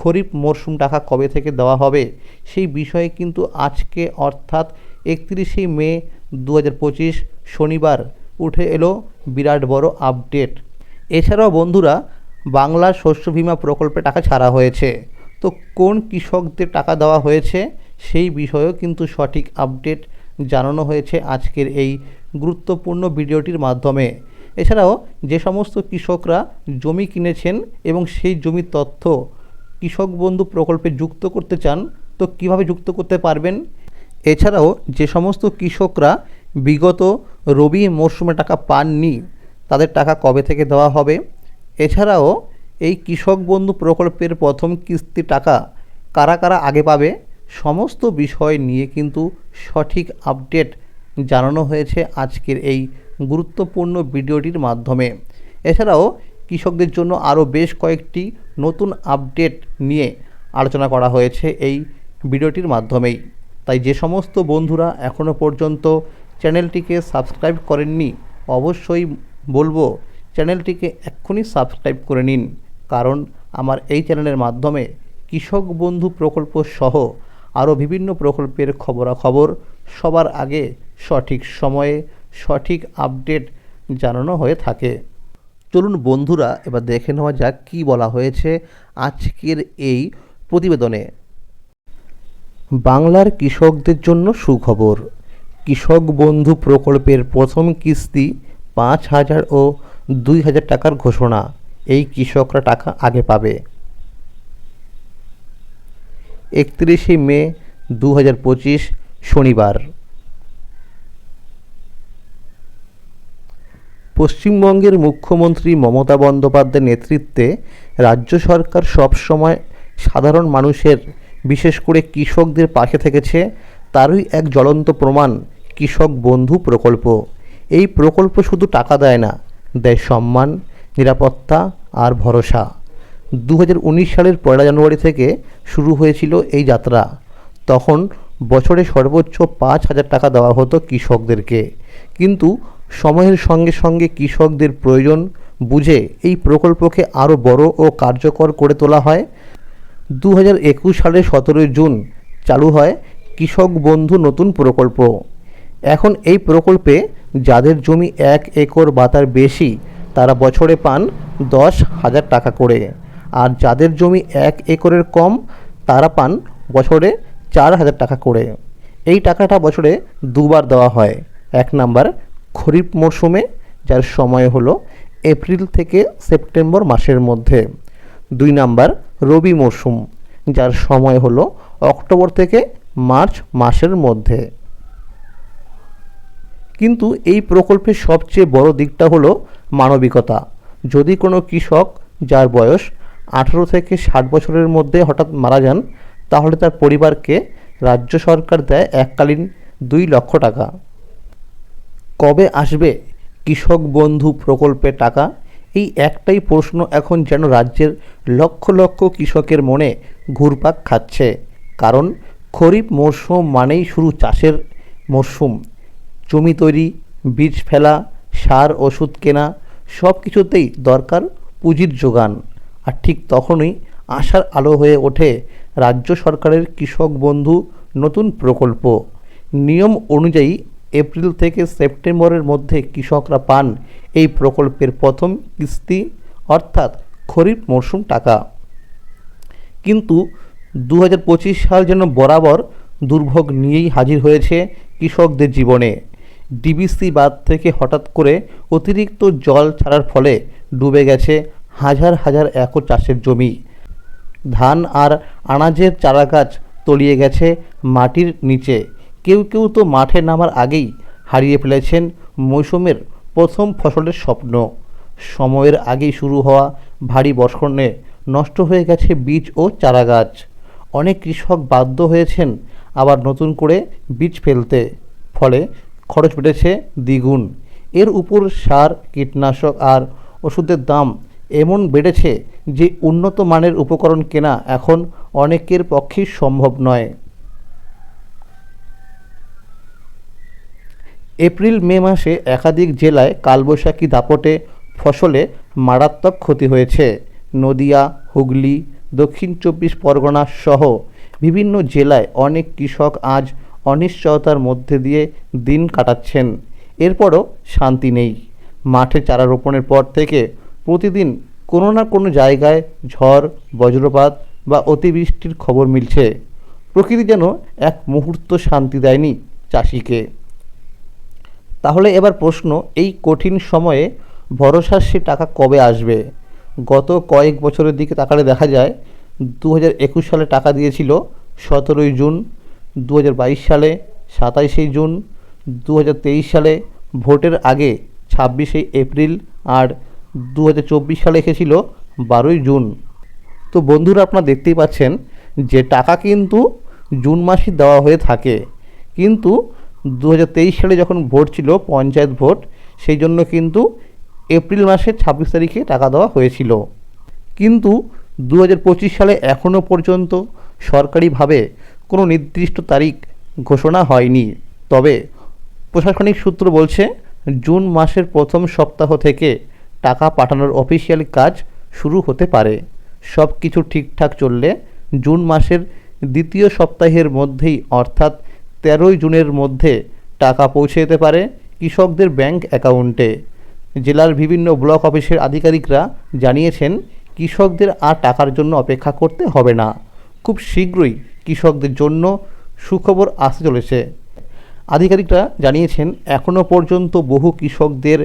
খরিফ মরশুম টাকা কবে থেকে দেওয়া হবে? সেই বিষয়ে কিন্তু আজকে, অর্থাৎ একত্রিশে মে দু হাজার পঁচিশ শনিবার উঠে এলো বিরাট বড় আপডেট। এছাড়াও বন্ধুরা বাংলার শস্য বিমা প্রকল্পে টাকা ছাড়া হয়েছে। তো কোন কৃষকদের টাকা দেওয়া হয়েছে? সেই বিষয়েও কিন্তু সঠিক আপডেট জানানো হয়েছে আজকের এই গুরুত্বপূর্ণ ভিডিওটির মাধ্যমে। এছাড়াও যে সমস্ত কৃষকরা জমি কিনেছেন এবং সেই জমির তথ্য কৃষক বন্ধু প্রকল্পে যুক্ত করতে চান, তো কীভাবে যুক্ত করতে পারবেন? এছাড়াও যে সমস্ত কৃষকরা বিগত রবি মরশুমে টাকা পাননি, তাদের টাকা কবে থেকে দেওয়া হবে? এছাড়াও এই কৃষক বন্ধু প্রকল্পের প্রথম কিস্তি টাকা কারা কারা আগে পাবে? সমস্ত বিষয় নিয়ে কিন্তু সঠিক আপডেট জানানো হয়েছে আজকের এই গুরুত্বপূর্ণ ভিডিওটির মাধ্যমে। এছাড়াও কৃষকদের জন্য আরও বেশ কয়েকটি নতুন আপডেট নিয়ে আলোচনা করা হয়েছে এই ভিডিওটির মাধ্যমেই। তাই যে সমস্ত বন্ধুরা এখনও পর্যন্ত চ্যানেলটিকে সাবস্ক্রাইব করেননি, অবশ্যই বলব চ্যানেলটিকে এক্ষুনি সাবস্ক্রাইব করে নিন। কারণ আমার এই চ্যানেলের মাধ্যমে কৃষক বন্ধু প্রকল্প সহ আরও বিভিন্ন প্রকল্পের খবরাখবর সবার আগে সঠিক সময়ে সঠিক আপডেট জানানো হয়ে থাকে। চলুন বন্ধুরা, এবার দেখে নেওয়া যাক কী বলা হয়েছে আজকের এই প্রতিবেদনে। বাংলার কৃষকদের জন্য সুখবর। কৃষক বন্ধু প্রকল্পের প্রথম কিস্তি পাঁচ হাজার ও দুই হাজার টাকার ঘোষণা। এই কৃষকরা টাকা আগে পাবে। একত্রিশে মে দু হাজার পঁচিশ শনিবার। পশ্চিমবঙ্গের মুখ্যমন্ত্রী মমতা বন্দ্যোপাধ্যায়ের নেতৃত্বে রাজ্য সরকার সবসময় সাধারণ মানুষের, বিশেষ করে কৃষকদের পাশে থেকেছে তারই এক জ্বলন্ত প্রমাণ, কৃষক বন্ধু প্রকল্প। এই প্রকল্প শুধু টাকা দেয় না, দেয় সম্মান, নিরাপত্তা আর ভরসা। দু হাজার উনিশ সালের পয়লা জানুয়ারি থেকে শুরু হয়েছিল এই যাত্রা। তখন বছরে সর্বোচ্চ পাঁচ হাজার টাকা দেওয়া হতো কৃষকদেরকে। কিন্তু সময়ের সঙ্গে সঙ্গে কৃষকদের প্রয়োজন বুঝে এই প্রকল্পকে আরও বড় ও কার্যকর করে তোলা হয়। দু হাজার একুশ সালের সতেরোই জুন চালু হয় কৃষক বন্ধু নতুন প্রকল্প। এখন এই প্রকল্পে যাদের জমি এক একর বা তার বেশি, তারা বছরে পান দশ হাজার টাকা করে। আর যাদের জমি এক একরের কম, তারা পান বছরে চার হাজার টাকা করে। এই টাকাটা বছরে দুবার দেওয়া হয়। এক নাম্বার খরিফ মরশুমে, যার সময় হলো এপ্রিল থেকে সেপ্টেম্বর মাসের মধ্যে। দুই নাম্বার, রবি মরশুম, যার সময় হলো অক্টোবর থেকে মার্চ মাসের মধ্যে। কিন্তু এই প্রকল্পের সবচেয়ে বড় দিকটা হলো মানবিকতা। যদি কোনো কৃষক যার বয়স আঠেরো থেকে ষাট বছরের মধ্যে হঠাৎ মারা যান, তাহলে তার পরিবারকে রাজ্য সরকার দেয় এককালীন দুই লক্ষ টাকা। কবে আসবে কৃষক বন্ধু প্রকল্পের টাকা? এই একটাই প্রশ্ন এখন যেন রাজ্যের লক্ষ লক্ষ কৃষকের মনে ঘুরপাক খাচ্ছে। কারণ খরিফ মরশুম মানেই শুরু চাষের মরশুম। জমি তৈরি, বীজ ফেলা, সার, ওষুধ কেনা সব কিছুতেই দরকার পুঁজির যোগান। আর ঠিক তখনই আশার আলো হয়ে ওঠে রাজ্য সরকারের কৃষক বন্ধু নতুন প্রকল্প। নিয়ম অনুযায়ী এপ্রিল থেকে সেপ্টেম্বরের মধ্যে কৃষকরা পান এই প্রকল্পের প্রথম কিস্তি, অর্থাৎ খরিফ মরশুম টাকা। কিন্তু দু হাজার পঁচিশ সাল যেন বরাবর দুর্ভোগ নিয়েই হাজির হয়েছে কৃষকদের জীবনে। ডিবিসি বাঁধ থেকে হঠাৎ করে অতিরিক্ত জল ছাড়ার ফলে ডুবে গেছে হাজার হাজার একর চাষের জমি। ধান আর আনাজের চারাগাছ তলিয়ে গেছে মাটির নিচে। কেউ কেউ তো মাঠে নামার আগেই হারিয়ে ফেলেছেন মৌসুমের প্রথম ফসলের স্বপ্ন। সময়ের আগেই শুরু হওয়া ভারী বর্ষণে নষ্ট হয়ে গেছে বীজ ও চারাগাছ। অনেক কৃষক বাধ্য হয়েছেন আবার নতুন করে বীজ ফেলতে। ফলে খরচ বেড়েছে দ্বিগুণ। এর উপর সার, কীটনাশক আর ওষুধের দাম এমন বেড়েছে যে উন্নত মানের উপকরণ কেনা এখন অনেকের পক্ষেই সম্ভব নয়। এপ্রিল মে মাসে একাধিক জেলায় কালবৈশাখী দাপটে ফসলে মারাত্মক ক্ষতি হয়েছে। নদিয়া, হুগলি, দক্ষিণ চব্বিশ পরগনা সহ বিভিন্ন জেলায় অনেক কৃষক আজ অনিশ্চয়তার মধ্যে দিয়ে দিন কাটাচ্ছেন। এরপরও শান্তি নেই। মাঠে চারা রোপণের পর থেকে প্রতিদিন কোনো না কোনো জায়গায় ঝড়, বজ্রপাত বা অতিবৃষ্টির খবর মিলছে। প্রকৃতি যেন এক মুহূর্ত শান্তি দেয়নি চাষিকে। তাহলে এবার প্রশ্ন, এই কঠিন সময়ে ভরসার সে টাকা কবে আসবে? গত কয়েক বছরের দিকে তাকালে দেখা যায় দু হাজার একুশ সালে টাকা দিয়েছিল সতেরোই জুন দু হাজার বাইশ সালে সাতাইশে জুন দু হাজার তেইশ সালে ভোটের আগে ছাব্বিশে এপ্রিল আর দু হাজার চব্বিশ সালে এসেছিল বারোই জুন। তো বন্ধুরা, আপনারা দেখতেই পাচ্ছেন যে টাকা কিন্তু জুন মাসে দেওয়া হয়ে থাকে। কিন্তু দু হাজার তেইশ সালে যখন ভোট ছিল, পঞ্চায়েত ভোট, সেই জন্য কিন্তু এপ্রিল মাসের ছাব্বিশ তারিখে টাকা দেওয়া হয়েছিল। কিন্তু দু হাজার পঁচিশ সালে এখনও পর্যন্ত সরকারিভাবে কোনো নির্দিষ্ট তারিখ ঘোষণা হয়নি। তবে প্রশাসনিক সূত্র বলছে, জুন মাসের প্রথম সপ্তাহ থেকে টাকা পাঠানোর অফিসিয়াল কাজ শুরু হতে পারে। সব কিছু ঠিকঠাক চললে জুন মাসের দ্বিতীয় সপ্তাহের মধ্যেই অর্থাৎ তেরোই জুনের মধ্যে টাকা পৌঁছে যেতে পারে কৃষকদের ব্যাংক অ্যাকাউন্টে। জেলার বিভিন্ন ব্লক অফিসের আধিকারিকরা জানিয়েছেন, কৃষকদের আর টাকার জন্য অপেক্ষা করতে হবে না। খুব শীঘ্রই কৃষকদের জন্য সুখবর আসতে চলেছে। আধিকারিকরা জানিয়েছেন এখনও পর্যন্ত বহু কৃষকদের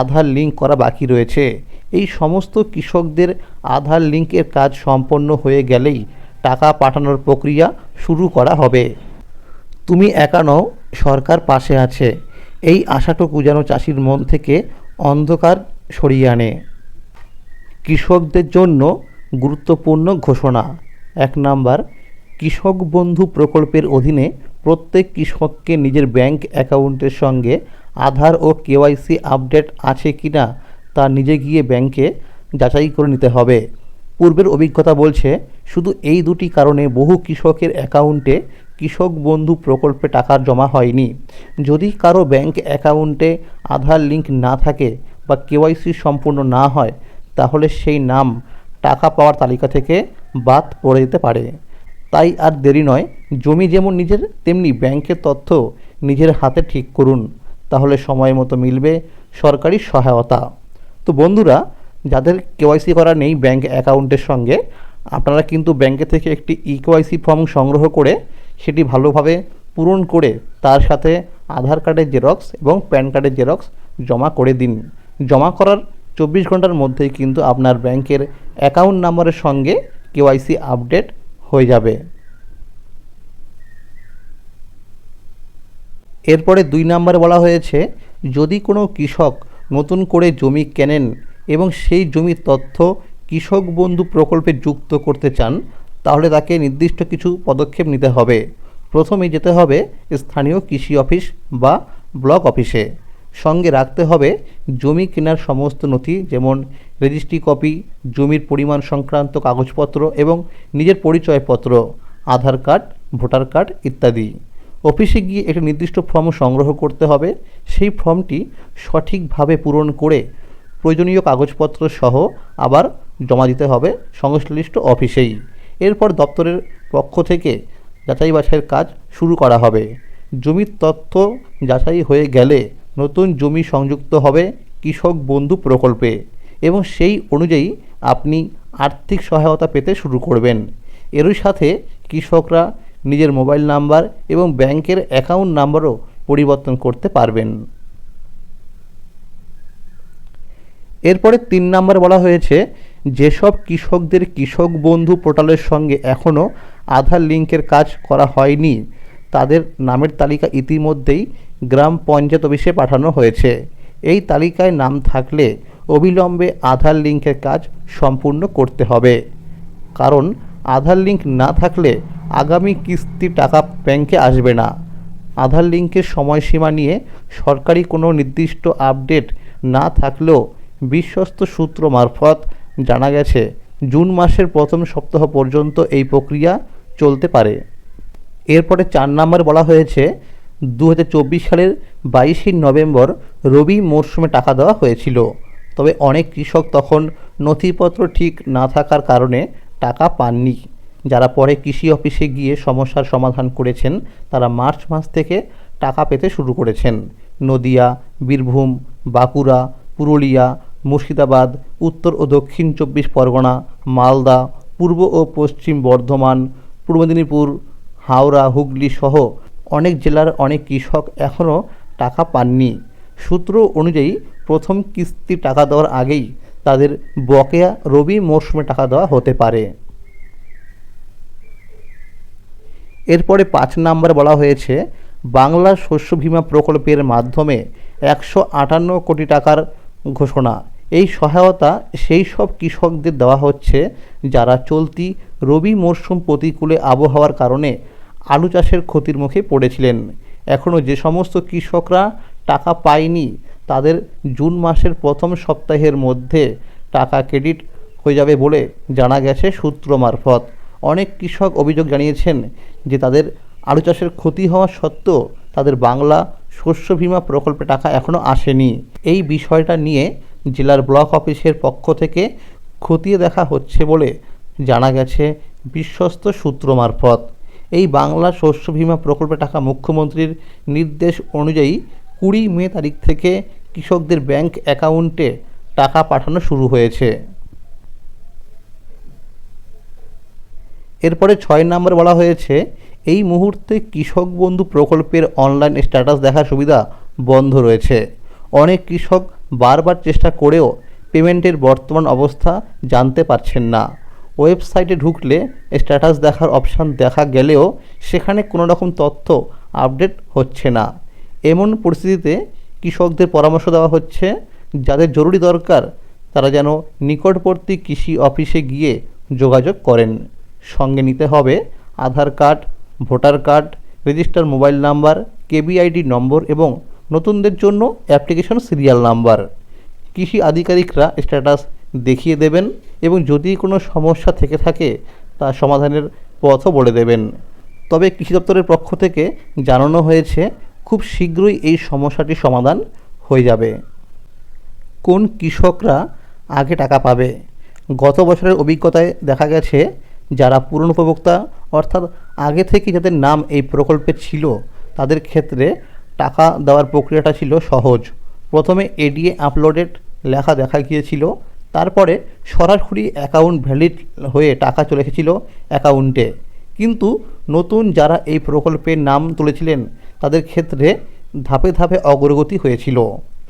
আধার লিঙ্ক করা বাকি রয়েছে। এই সমস্ত কৃষকদের আধার লিঙ্কের কাজ সম্পন্ন হয়ে গেলেই টাকা পাঠানোর প্রক্রিয়া শুরু করা হবে। তুমি একা নও, সরকার পাশে আছে। এই আশাটুকু যেন চাষির মন থেকে অন্ধকার সরিয়ে আনে। কৃষকদের জন্য গুরুত্বপূর্ণ ঘোষণা। এক নাম্বার, কৃষক বন্ধু প্রকল্পের অধীনে প্রত্যেক কৃষককে নিজের ব্যাংক অ্যাকাউন্টের সঙ্গে আধার ও কেওয়াইসি আপডেট আছে কি না, তা নিজে গিয়ে ব্যাংকে যাচাই করে নিতে হবে। পূর্বের অভিজ্ঞতা বলছে, শুধু এই দুটি কারণে বহু কৃষকের অ্যাকাউন্টে কৃষক বন্ধু প্রকল্পে টাকা জমা হয়নি। যদি কারও ব্যাংক অ্যাকাউন্টে আধার লিঙ্ক না থাকে বা কেওয়াইসি সম্পূর্ণ না হয়, তাহলে সেই নাম টাকা পাওয়ার তালিকা থেকে বাদ পড়ে যেতে পারে। তাই আর দেরি নয়, জমি যেমন নিজের, তেমনি ব্যাংকের তথ্য নিজের হাতে ঠিক করুন। তাহলে সময় মতো মিলবে সরকারি সহায়তা। তো বন্ধুরা, যাদের কেওয়াইসি করা নেই ব্যাংক অ্যাকাউন্টের সঙ্গে, আপনারা কিন্তু ব্যাংকে থেকে একটি ইকেওয়াইসি ফর্ম সংগ্রহ করে সেটি ভালোভাবে পূরণ করে তার সাথে আধার কার্ডের জেরক্স এবং প্যান কার্ডের জেরক্স জমা করে দিন। জমা করার চব্বিশ ঘণ্টার মধ্যেই কিন্তু আপনার ব্যাংকের অ্যাকাউন্ট নাম্বারের সঙ্গে কেওয়াইসি আপডেট হয়ে যাবে। এরপরে দুই নম্বরে বলা হয়েছে, যদি কোনো কৃষক নতুন করে জমি কেনেন এবং সেই জমির তথ্য কৃষক বন্ধু প্রকল্পে যুক্ত করতে চান তাহলে তাকে নির্দিষ্ট কিছু পদক্ষেপ নিতে হবে। প্রথমেই যেতে হবে স্থানীয় কৃষি অফিস বা ব্লক অফিসে। সঙ্গে রাখতে হবে জমি কেনার সমস্ত নথি, যেমন রেজিস্ট্রি কপি জমির পরিমাণ সংক্রান্ত কাগজপত্র এবং নিজের পরিচয়পত্র, আধার কার্ড, ভোটার কার্ড ইত্যাদি। অফিসে গিয়ে একটি নির্দিষ্ট ফর্ম সংগ্রহ করতে হবে। সেই ফর্মটি সঠিকভাবে পূরণ করে প্রয়োজনীয় কাগজপত্র সহ আবার জমা দিতে হবে সংশ্লিষ্ট অফিসেই। এরপর দপ্তরের পক্ষ থেকে যাচাই বাছাইয়ের কাজ শুরু করা হবে। জমির তথ্য যাচাই হয়ে গেলে নতুন জমি সংযুক্ত হবে কৃষক বন্ধু প্রকল্পে এবং সেই অনুযায়ী আপনি আর্থিক সহায়তা পেতে শুরু করবেন। এরই সাথে কৃষকরা নিজের মোবাইল নাম্বার এবং ব্যাংকের অ্যাকাউন্ট নাম্বারও পরিবর্তন করতে পারবেন। এরপরে তিন নাম্বার বলা হয়েছে যেসব কৃষকদের কৃষক বন্ধু পোর্টালের সঙ্গে এখনও আধার লিঙ্কের কাজ করা হয়নি, তাদের নামের তালিকা ইতিমধ্যেই গ্রাম পঞ্চায়েত অফিসে পাঠানো হয়েছে। এই তালিকায় নাম থাকলে অবিলম্বে আধার লিঙ্কের কাজ সম্পূর্ণ করতে হবে। কারণ আধার লিঙ্ক না থাকলে আগামী কিস্তি টাকা ব্যাংকে আসবে না। আধার লিঙ্কের সময়সীমা নিয়ে সরকারি কোনো নির্দিষ্ট আপডেট না থাকলেও বিশ্বস্ত সূত্র মারফত জানা গেছে, জুন মাসের প্রথম সপ্তাহ পর্যন্ত এই প্রক্রিয়া চলতে পারে। এরপরে চার নম্বর বলা হয়েছে দু হাজার চব্বিশ সালের বাইশে নভেম্বর রবি মরশুমে টাকা দেওয়া হয়েছিল। তবে অনেক কৃষক তখন নথিপত্র ঠিক না থাকার কারণে টাকা পাননি। যারা পরে কৃষি অফিসে গিয়ে সমস্যার সমাধান করেছেন, তারা মার্চ মাস থেকে টাকা পেতে শুরু করেছেন। নদিয়া, বীরভূম, বাঁকুড়া, পুরুলিয়া মুর্শিদাবাদ, উত্তর ও দক্ষিণ চব্বিশ পরগনা, মালদা, পূর্ব ও পশ্চিম বর্ধমান, পূর্ব মেদিনীপুর, হাওড়া, হুগলি সহ অনেক জেলার অনেক কৃষক এখনও টাকা পাননি। সূত্র অনুযায়ী প্রথম কিস্তি টাকা দেওয়ার আগেই তাদের বকেয়া রবি মরশুমে টাকা দেওয়া হতে পারে। এরপরে পাঁচ নাম্বার বলা হয়েছে, বাংলা শস্য বীমা প্রকল্পের মাধ্যমে একশো আটান্ন কোটি টাকার ঘোষণা। এই সহায়তা সেই সব কৃষকদের দেওয়া হচ্ছে যারা চলতি রবি মরশুম প্রতিকূলে আবহাওয়ার কারণে আলু চাষের ক্ষতির মুখে পড়েছিলেন। এখনও যে সমস্ত কৃষকরা টাকা পায়নি, তাদের জুন মাসের প্রথম সপ্তাহের মধ্যে টাকা ক্রেডিট হয়ে যাবে বলে জানা গেছে সূত্র মারফত। অনেক কৃষক অভিযোগ জানিয়েছেন যে তাদের আলু চাষের ক্ষতি হওয়া সত্ত্বেও তাদের বাংলা শস্য বীমা প্রকল্পে টাকা এখনও আসেনি। এই বিষয়টা নিয়ে জেলার ব্লক অফিসের পক্ষ থেকে খতিয়ে দেখা হচ্ছে বলে জানা গেছে বিশ্বস্ত সূত্র মারফত। এই বাংলা শস্য বীমা প্রকল্পে টাকা মুখ্যমন্ত্রীর নির্দেশ অনুযায়ী কুড়ি মে তারিখ থেকে কৃষকদের ব্যাংক অ্যাকাউন্টে টাকা পাঠানো শুরু হয়েছে। এরপরে ছয় নম্বর বলা হয়েছে, এই মুহূর্তে কৃষক বন্ধু প্রকল্পের অনলাইন স্ট্যাটাস দেখার সুবিধা বন্ধ রয়েছে। অনেক কৃষক বারবার চেষ্টা করেও পেমেন্টের বর্তমান অবস্থা জানতে পারছেন না। ওয়েবসাইটে ঢুকলে স্ট্যাটাস দেখার অপশান দেখা গেলেও সেখানে কোনো রকম তথ্য আপডেট হচ্ছে না। এমন পরিস্থিতিতে কৃষকদের পরামর্শ দেওয়া হচ্ছে, যাদের জরুরি দরকার তারা যেন নিকটবর্তী কৃষি অফিসে গিয়ে যোগাযোগ করেন। সঙ্গে নিতে হবে Aadhaar card, voter card, register mobile number, KBID নম্বর এবং নতুনদের জন্য অ্যাপ্লিকেশন সিরিয়াল নাম্বার। কৃষি আধিকারিকরা স্ট্যাটাস দেখিয়ে দেবেন এবং যদি কোনো সমস্যা থেকে থাকে, তা সমাধানের পথও বলে দেবেন। তবে কৃষি দপ্তরের পক্ষ থেকে জানানো হয়েছে, খুব শীঘ্রই এই সমস্যাটির সমাধান হয়ে যাবে। কোন কৃষকরা আগে টাকা পাবে? গত বছরের অভিজ্ঞতায় দেখা গেছে, যারা পুরনো উপভোক্তা, অর্থাৎ আগে থেকে যাদের নাম এই প্রকল্পে ছিল, তাদের ক্ষেত্রে টাকা দেওয়ার প্রক্রিয়াটা ছিল সহজ। প্রথমে এডিএ আপলোডেড লেখা দেখা গিয়েছিল, তারপরে সরাসরি অ্যাকাউন্ট ভ্যালিড হয়ে টাকা চলে এসেছিল অ্যাকাউন্টে কিন্তু নতুন যারা এই প্রকল্পের নাম তুলেছিলেন, তাদের ক্ষেত্রে ধাপে ধাপে অগ্রগতি হয়েছিল।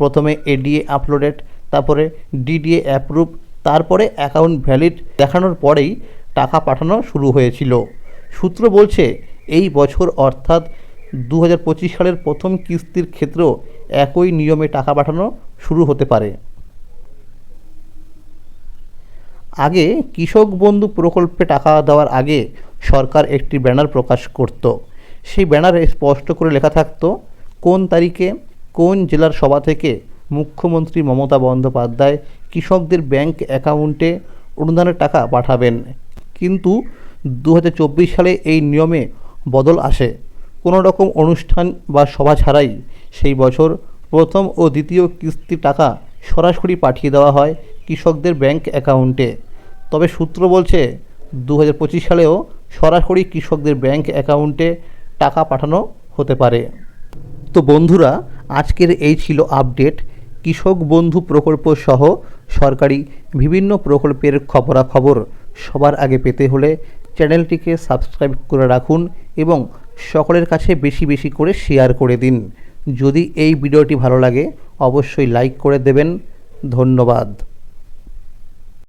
প্রথমে এডিএ আপলোডেড তারপরে ডিডিএ অ্যাপ্রুভ তারপরে অ্যাকাউন্ট ভ্যালিড দেখানোর পরেই টাকা পাঠানো শুরু হয়েছিল। সূত্র বলছে, এই বছর অর্থাৎ দু হাজার পঁচিশ সালের প্রথম কিস্তির ক্ষেত্রেও একই নিয়মে টাকা পাঠানো শুরু হতে পারে। আগে কৃষক বন্ধু প্রকল্পে টাকা দেওয়ার আগে সরকার একটি ব্যানার প্রকাশ করত। সেই ব্যানারে স্পষ্ট করে লেখা থাকতো, কোন তারিখে কোন জেলার সভা থেকে মুখ্যমন্ত্রী মমতা বন্দ্যোপাধ্যায় কৃষকদের ব্যাংক অ্যাকাউন্টে অনুদানের টাকা পাঠাবেন। কিন্তু দু হাজার চব্বিশ সালে এই নিয়মে বদল আসে। কোনো রকম অনুষ্ঠান বা সভা ছাড়াই সেই বছর প্রথম ও দ্বিতীয় কিস্তি টাকা সরাসরি পাঠিয়ে দেওয়া হয় কৃষকদের ব্যাংক অ্যাকাউন্টে। তবে সূত্র বলছে দু হাজার পঁচিশ সালেও সরাসরি কৃষকদের ব্যাংক অ্যাকাউন্টে টাকা পাঠানো হতে পারে। তো বন্ধুরা, আজকের এই ছিল আপডেট। কৃষক বন্ধু প্রকল্প সহ সরকারি বিভিন্ন প্রকল্পের খবরাখবর সবার আগে পেতে হলে চ্যানেলটিকে সাবস্ক্রাইব করে রাখুন এবং সকলের কাছে বেশি বেশি করে শেয়ার করে দিন। যদি এই ভিডিওটি ভালো লাগে, অবশ্যই লাইক করে দেবেন। ধন্যবাদ।